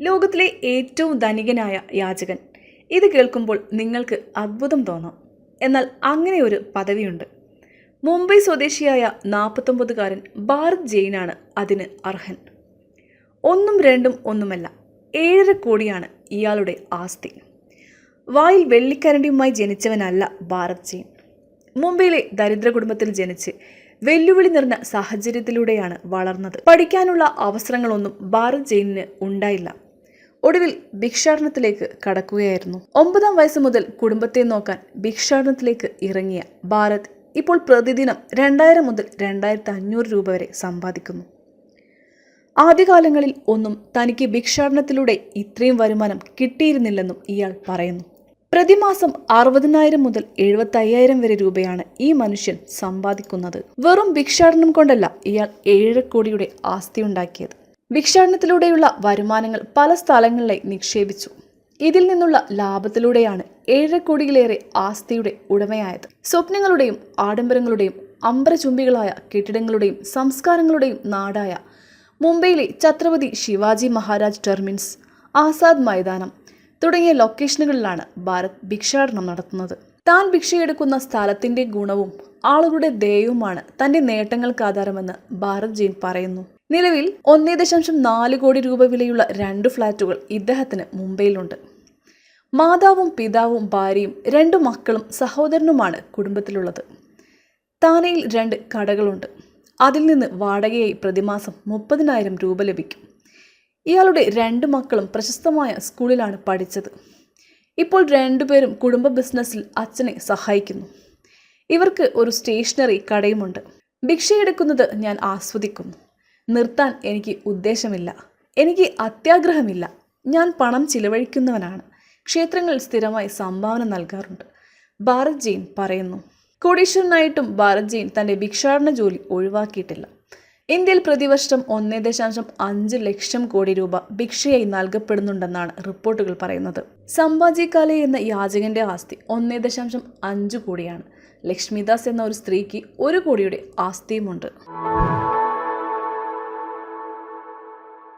ലോകത്തിലെ ഏറ്റവും ധനികനായ യാചകൻ. ഇത് കേൾക്കുമ്പോൾ നിങ്ങൾക്ക് അത്ഭുതം തോന്നാം. എന്നാൽ അങ്ങനെ ഒരു പദവിയുണ്ട്. മുംബൈ സ്വദേശിയായ നാൽപ്പത്തൊമ്പതുകാരൻ ഭാരത് ജെയിനാണ് അതിന് അർഹൻ. ഒന്നും രണ്ടും ഒന്നുമല്ല ഏഴര കോടിയാണ് ഇയാളുടെ ആസ്തി. വായിൽ വെള്ളിക്കരണ്ടിയുമായി ജനിച്ചവനല്ല ഭാരത് ജെയിൻ. മുംബൈയിലെ ദരിദ്ര കുടുംബത്തിൽ ജനിച്ച് വെല്ലുവിളി നിറഞ്ഞ സാഹചര്യത്തിലൂടെയാണ് വളർന്നത്. പഠിക്കാനുള്ള അവസരങ്ങളൊന്നും ഭാരത് ജെയിനിന് ഉണ്ടായില്ല. ഒടുവിൽ ഭിക്ഷാടനത്തിലേക്ക് കടക്കുകയായിരുന്നു. ഒമ്പതാം വയസ്സ് മുതൽ കുടുംബത്തെ നോക്കാൻ ഭിക്ഷാടനത്തിലേക്ക് ഇറങ്ങിയ ഭാരത് ഇപ്പോൾ പ്രതിദിനം രണ്ടായിരം മുതൽ രണ്ടായിരത്തി അഞ്ഞൂറ് രൂപ വരെ സമ്പാദിക്കുന്നു. ആദ്യകാലങ്ങളിൽ ഒന്നും തനിക്ക് ഭിക്ഷാടനത്തിലൂടെ ഇത്രയും വരുമാനം കിട്ടിയിരുന്നില്ലെന്നും ഇയാൾ പറയുന്നു. പ്രതിമാസം അറുപതിനായിരം മുതൽ എഴുപത്തയ്യായിരം വരെ രൂപയാണ് ഈ മനുഷ്യൻ സമ്പാദിക്കുന്നത്. വെറും ഭിക്ഷാടനം കൊണ്ടല്ല ഇയാൾ ഏഴ് കോടിയുടെ ആസ്തി ഉണ്ടാക്കിയത്. ഭിക്ഷാടനത്തിലൂടെയുള്ള വരുമാനങ്ങൾ പല സ്ഥലങ്ങളിലെ നിക്ഷേപിച്ചു. ഇതിൽ നിന്നുള്ള ലാഭത്തിലൂടെയാണ് ഏഴര കോടിയിലേറെ ആസ്തിയുടെ ഉടമയായത്. സ്വപ്നങ്ങളുടെയും ആഡംബരങ്ങളുടെയും അമ്പരചുംബികളായ കെട്ടിടങ്ങളുടെയും സംസ്കാരങ്ങളുടെയും നാടായ മുംബൈയിലെ ഛത്രപതി ശിവാജി മഹാരാജ് ടെർമിൻസ് ആസാദ് മൈതാനം തുടങ്ങിയ ലൊക്കേഷനുകളിലാണ് ഭാരത് ഭിക്ഷാടനം നടത്തുന്നത്. താൻ ഭിക്ഷയെടുക്കുന്ന സ്ഥലത്തിന്റെ ഗുണവും ആളുകളുടെ ദയവുമാണ് തന്റെ നേട്ടങ്ങൾക്ക് ആധാരമെന്ന് ഭാരത് ജെയിൻ പറയുന്നു. നിലവിൽ ഒന്നേ ദശാംശം നാല് കോടി രൂപ വിലയുള്ള രണ്ട് ഫ്ളാറ്റുകൾ ഇദ്ദേഹത്തിന് മുംബൈയിലുണ്ട്. മാതാവും പിതാവും ഭാര്യയും രണ്ടു മക്കളും സഹോദരനുമാണ് കുടുംബത്തിലുള്ളത്. താനയിൽ രണ്ട് കടകളുണ്ട്. അതിൽ നിന്ന് വാടകയായി പ്രതിമാസം മുപ്പതിനായിരം രൂപ ലഭിക്കും. ഇയാളുടെ രണ്ട് മക്കളും പ്രശസ്തമായ സ്കൂളിലാണ് പഠിച്ചത്. ഇപ്പോൾ രണ്ടുപേരും കുടുംബ ബിസിനസ്സിൽ അച്ഛനെ സഹായിക്കുന്നു. ഇവർക്ക് ഒരു സ്റ്റേഷനറി കടയുമുണ്ട്. ഭിക്ഷയെടുക്കുന്നത് ഞാൻ ആസ്വദിക്കുന്നു. നിർത്താൻ എനിക്ക് ഉദ്ദേശമില്ല. എനിക്ക് അത്യാഗ്രഹമില്ല. ഞാൻ പണം ചിലവഴിക്കുന്നവനാണ്. ക്ഷേത്രങ്ങൾ സ്ഥിരമായി സംഭാവന നൽകാറുണ്ട്. ഭാരത് ജെയിൻ പറയുന്നു കോടീശ്വരനായിട്ടും ഭാരത് ജെയിൻ തന്റെ ഭിക്ഷാടന ജോലി ഒഴിവാക്കിയിട്ടില്ല. ഇന്ത്യയിൽ പ്രതിവർഷം ഒന്നേ ദശാംശം അഞ്ച് ലക്ഷം കോടി രൂപ ഭിക്ഷയായി നൽകപ്പെടുന്നുണ്ടെന്നാണ് റിപ്പോർട്ടുകൾ പറയുന്നത്. സംഭാജി കാലെ എന്ന യാചകന്റെ ആസ്തി ഒന്നേ ദശാംശം അഞ്ച് കോടിയാണ്. ലക്ഷ്മിദാസ് എന്ന ഒരു സ്ത്രീക്ക് ഒരു കോടിയുടെ ആസ്തിയുമുണ്ട്.